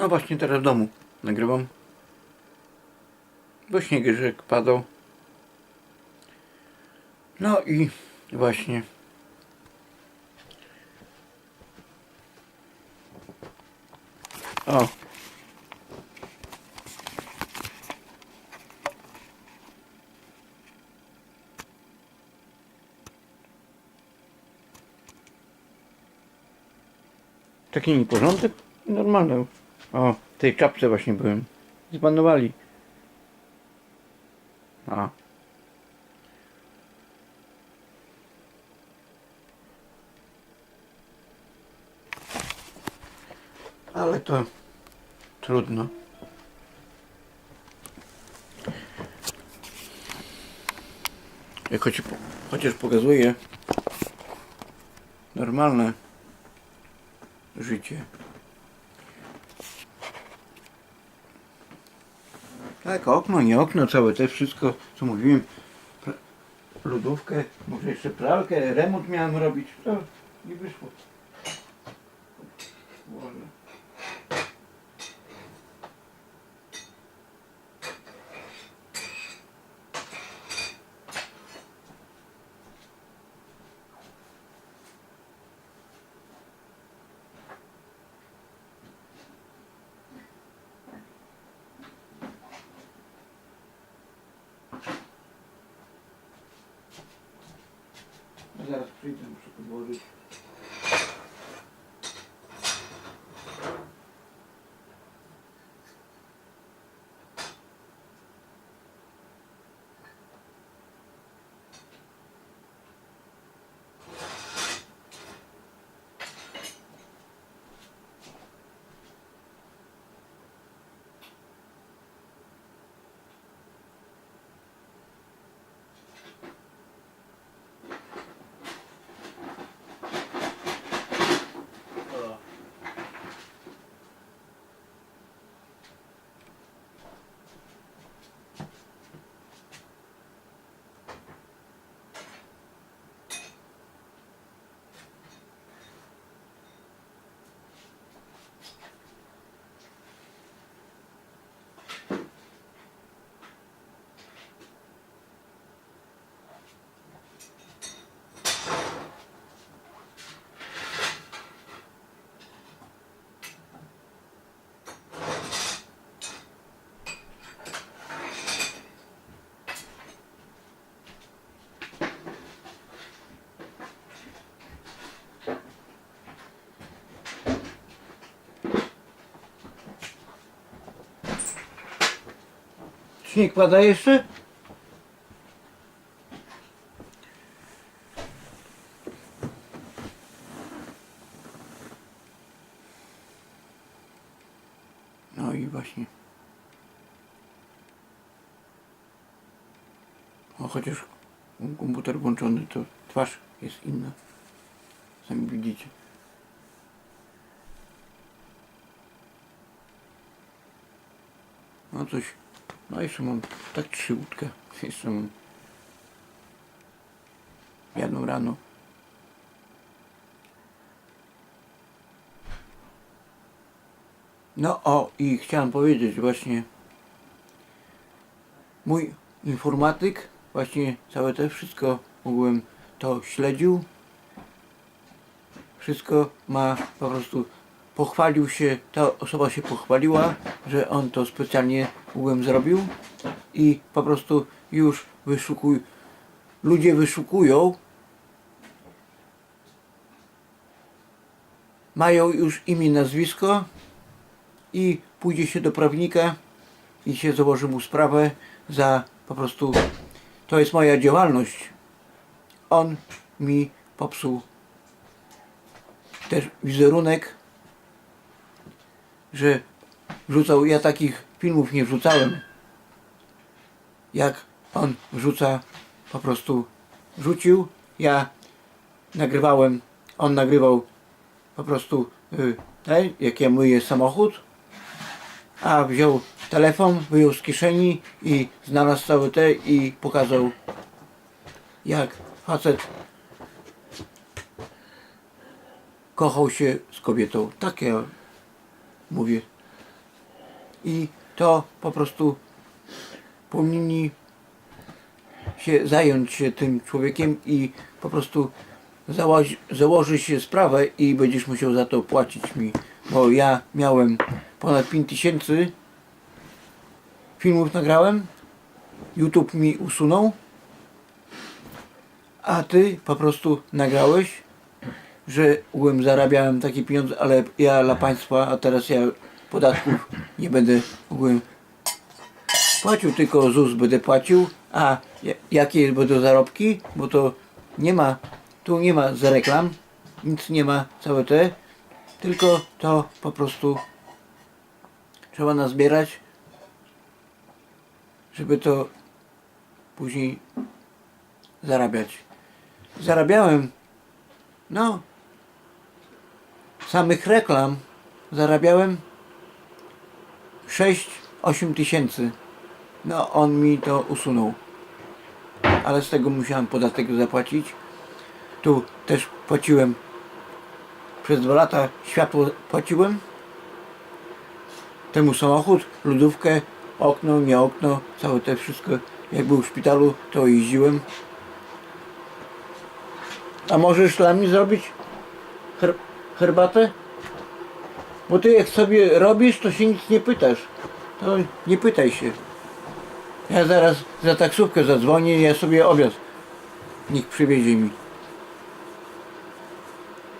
No właśnie teraz w domu nagrywam. Bo śnieżek padał. No i właśnie. O. Taki nieporządek? Normalny. O, w tej czapce właśnie byłem. Zbanowali. A. Ale to trudno. Jak choć, chociaż pokazuje normalne życie. Tak, okno, nie okno, całe te wszystko, co mówiłem. Lodówkę, może jeszcze pralkę, remont miałem robić. To nie wyszło. Zaraz przyjdę, muszę podłożyć. Śnieg pada jeszcze? No i właśnie. O, chociaż komputer włączony, to twarz jest inna. Sami widzicie. No coś. No jeszcze mam tak trzy łódkę. Jeszcze mam jedną rano. No o i chciałem powiedzieć właśnie mój informatyk właśnie całe te wszystko mogłem to śledził. Wszystko ma po prostu pochwalił się, ta osoba się pochwaliła, że on to specjalnie mogłem zrobił i po prostu już wyszukuj, ludzie wyszukują mają już imię, nazwisko i pójdzie się do prawnika i się założy mu sprawę za po prostu to jest moja działalność. On mi popsuł też wizerunek, że wrzucał, ja takich filmów nie wrzucałem. Jak on wrzuca, po prostu wrzucił, ja nagrywałem, on nagrywał po prostu y, te, jak ja myję samochód, a wziął telefon, wyjął z kieszeni i znalazł całe te i pokazał jak facet kochał się z kobietą. Tak ja mówię. i to po prostu powinni się zająć się tym człowiekiem i po prostu założy, założyć sprawę i będziesz musiał za to płacić mi, bo ja miałem ponad 5000 filmów nagrałem, YouTube mi usunął, a ty po prostu nagrałeś, że zarabiałem takie pieniądze, ale ja dla państwa, a teraz ja podatków. Nie będę ugłem płacił, tylko ZUS będę płacił, a ja- jakie będą zarobki, bo to nie ma, tu nie ma za reklam, nic nie ma całe te, tylko to po prostu trzeba nazbierać, żeby to później zarabiać. Zarabiałem, no, samych reklam zarabiałem 6-8 tysięcy. No, on mi to usunął. Ale z tego musiałem podatek zapłacić. Tu też płaciłem. Przez dwa lata światło płaciłem. Temu samochód, lodówkę, okno, nie okno, całe te wszystko. Jak był w szpitalu, to jeździłem. A możesz dla mnie zrobić her herbatę? Bo ty jak sobie robisz, to się nic nie pytasz. To nie pytaj się. Ja zaraz za taksówkę zadzwonię, ja sobie obiad. Niech przywiezie mi.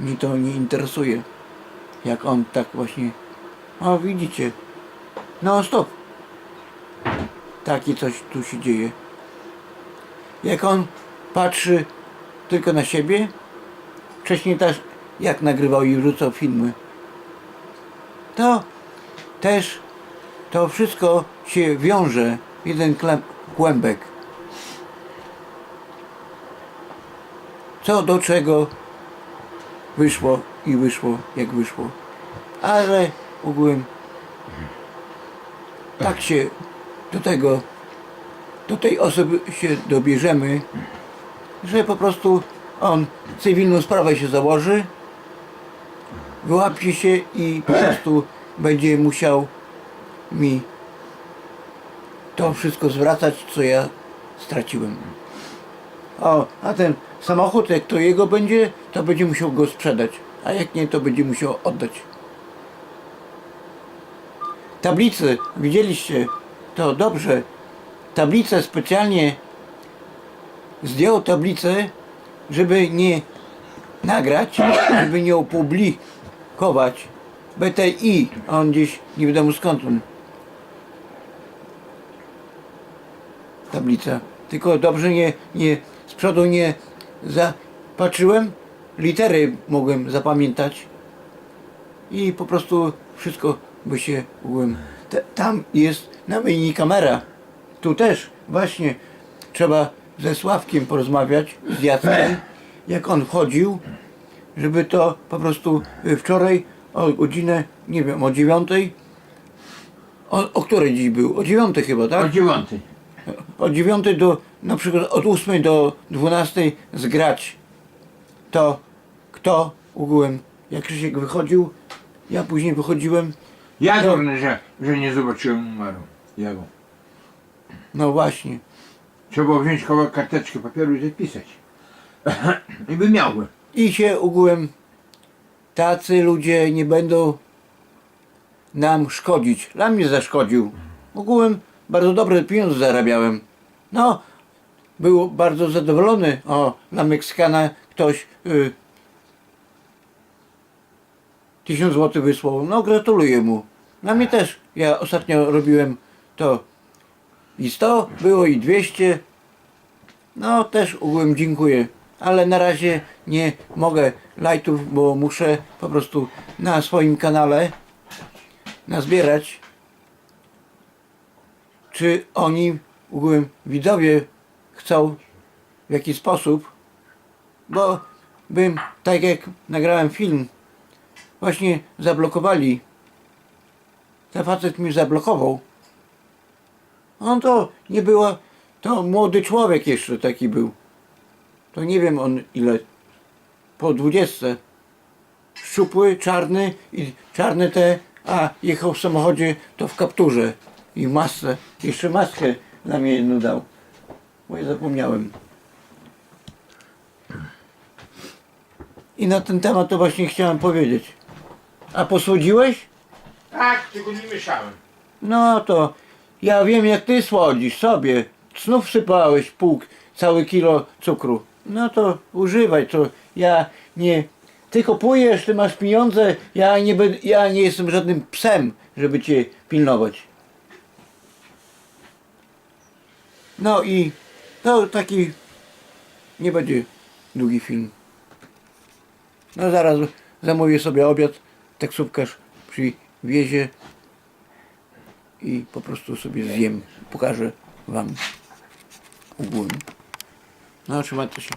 Mi to nie interesuje. Jak on tak właśnie. O, widzicie. No stop. Takie coś tu się dzieje. Jak on patrzy tylko na siebie, wcześniej też jak nagrywał i wrzucał filmy, to też to wszystko się wiąże jeden kłębek. Co do czego wyszło i wyszło jak wyszło. Ale ogółem tak się do tego, do tej osoby się dobierzemy, że po prostu on cywilną sprawę się założy, wyłapie się i po prostu będzie musiał mi to wszystko zwracać, co ja straciłem. O, a ten samochód, jak to jego będzie, to będzie musiał go sprzedać, a jak nie, to będzie musiał oddać. Tablice, widzieliście, to dobrze. Tablicę specjalnie zdjął tablicę, żeby nie nagrać, żeby nie opublikować. BTI, a on gdzieś nie wiadomo skąd on. Tablica. Tylko dobrze nie, nie z przodu nie zapatrzyłem, litery mogłem zapamiętać i po prostu wszystko by się ugłem. Tam jest na menu kamera. Tu też właśnie trzeba ze Sławkiem porozmawiać, z Jackiem, jak on chodził, żeby to po prostu y, wczoraj o godzinę, nie wiem, o dziewiątej, o, o której dziś był? O dziewiątej chyba, O tak? dziewiątej. Od dziewiątej do, na przykład od ósmej do dwunastej zgrać to, kto ogółem, jak Krzysiek wychodził, ja później wychodziłem, Ja No. durny, że, że nie zobaczyłem numeru. Jego. no właśnie, Trzeba było wziąć kawałek karteczki papieru i zapisać. I by miałby. I się ogółem tacy ludzie nie będą nam szkodzić. Dla mnie zaszkodził. Ogółem bardzo dobre pieniądze zarabiałem. No, był bardzo zadowolony. O, dla Meksykana ktoś y, 1000 zł wysłał. No, gratuluję mu. Dla mnie też. Ja ostatnio robiłem to i 100 było i 200. No, też ogółem dziękuję. Ale na razie nie mogę lajtów, bo muszę po prostu na swoim kanale nazbierać czy oni ogółem widzowie chcą w jaki sposób, bo bym, tak jak nagrałem film, właśnie zablokowali. Ten facet mi zablokował. On to nie było, to młody człowiek jeszcze taki był. To nie wiem on ile, po dwudziestce. Szczupły, czarny i czarne te, a jechał w samochodzie to w kapturze i w masce. Jeszcze maskę na mnie jedną dał, bo ja zapomniałem. I na ten temat to właśnie chciałem powiedzieć. A posłodziłeś? Tak, tylko nie mieszałem. No to ja wiem jak ty słodzisz sobie. Znów sypałeś pół, cały kilo cukru. No to używaj, to ja nie... Ty kupujesz, ty masz pieniądze, ja nie, ja nie jestem żadnym psem, żeby cię pilnować. No i to taki nie będzie długi film. No zaraz zamówię sobie obiad, taksówkarz przywiezie i po prostu sobie zjem. Pokażę wam ogólnie. No trzymajcie się.